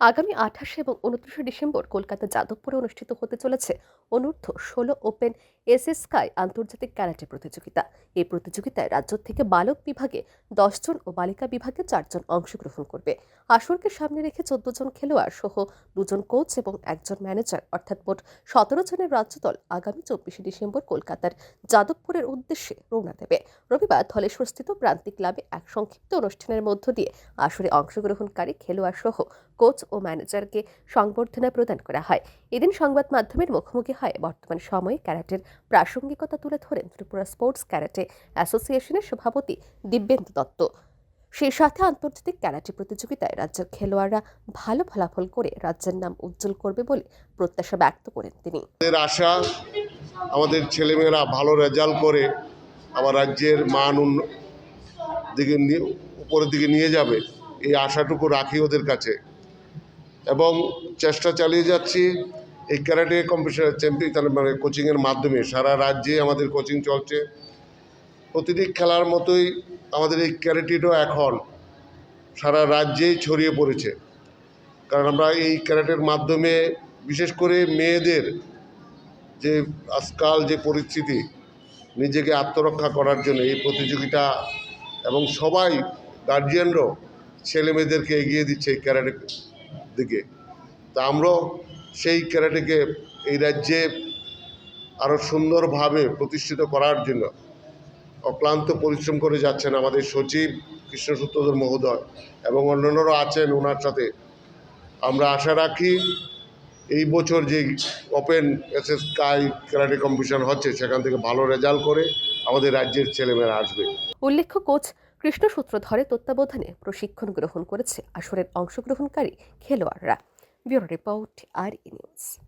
আগামী আঠাশে এবং উনত্রিশে ডিসেম্বর কলকাতা যাদবপুরে অনুষ্ঠিত হতে চলেছে অনূর্ধ্ব ষোলো ওপেন এস স্কাই আন্তর্জাতিক ক্যারাটে প্রতিযোগিতা। এই প্রতিযোগিতায় রাজ্য থেকে বালক বিভাগে দশজন ও বালিকা বিভাগে চারজন অংশগ্রহণ করবে। আসরকে সামনে রেখে চোদ্দ জন খেলোয়াড় সহ দুজন কোচ এবং একজন ম্যানেজার অর্থাৎ মোট সতেরো জনের রাজ্য দল আগামী চব্বিশে ডিসেম্বর কলকাতার যাদবপুরের উদ্দেশ্যে রওনা দেবে। রবিবার ধলেশ্বরস্থিত প্রান্তিক ক্লাবে এক সংক্ষিপ্ত অনুষ্ঠানের মধ্য দিয়ে আসরে অংশগ্রহণকারী খেলোয়াড় সহ কোচ ও ম্যানেজারকে সংবর্ধনা প্রদান করা হয়। এদিন সংবাদ মাধ্যমের মুখোমুখি হয় বর্তমান সময়ে ক্যারাটের প্রাসঙ্গিকতা তুলে ধরেন ত্রিপুরা স্পোর্টস ক্যারাটে অ্যাসোসিয়েশনের সভাপতি দিব্যেন্দু দত্ত। সেই সাথে আন্তর্জাতিক ক্যারাটে প্রতিযোগিতায় রাজ্যের খেলোয়াড়রা ভালো ফলাফল করে রাজ্যের নাম উজ্জ্বল করবে বলে প্রত্যাশা ব্যক্ত করেন তিনি। আমাদের আশা, আমাদের ছেলেমেয়েরা ভালো রেজাল্ট করে আমার রাজ্যের মান দিকে উপরের দিকে নিয়ে যাবে। এই আশাটুকু রাখি ওদের কাছে। এবং চেষ্টা চালিয়ে যাচ্ছি। এই ক্যারাটে কম্পিটিশন চ্যাম্পিয়ন মানে কোচিংয়ের মাধ্যমে সারা রাজ্যে আমাদের কোচিং চলছে। প্রতিটি খেলার মতোই আমাদের এই ক্যারাটিটাও এখন সারা রাজ্যেই ছড়িয়ে পড়েছে। কারণ আমরা এই ক্যারাটের মাধ্যমে বিশেষ করে মেয়েদের যে আজকাল যে পরিস্থিতি, নিজেকে আত্মরক্ষা করার জন্য এই প্রতিযোগিতা এবং সবাই গার্জিয়ানরাও ছেলে মেয়েদেরকে এগিয়ে দিচ্ছে এই ক্যারাটে দিকে। তা আমরাও সেই ক্যারাটেকে এই রাজ্যে আরও সুন্দরভাবে প্রতিষ্ঠিত করার জন্য অক্লান্ত পরিশ্রম করে যাচ্ছেন আমাদের সচিব কৃষ্ণসূত্রধর মহোদয় এবং অন্যান্যরা আছেন ওনার সাথে। আমরা আশা রাখি এই বছর যে open S S kai karate competition হচ্ছে, সেখান থেকে ভালো রেজাল্ট করে আমাদের রাজ্যের ছেলেমেয়েরা আসবে। উল্লেখ্য, কোচ কৃষ্ণ সূত্র ধরে তত্ত্বাবধানে প্রশিক্ষণ গ্রহণ করেছে আসরের অংশগ্রহণকারী খেলোয়াড়রা। ব্যুরো রিপোর্ট আর নিউজ।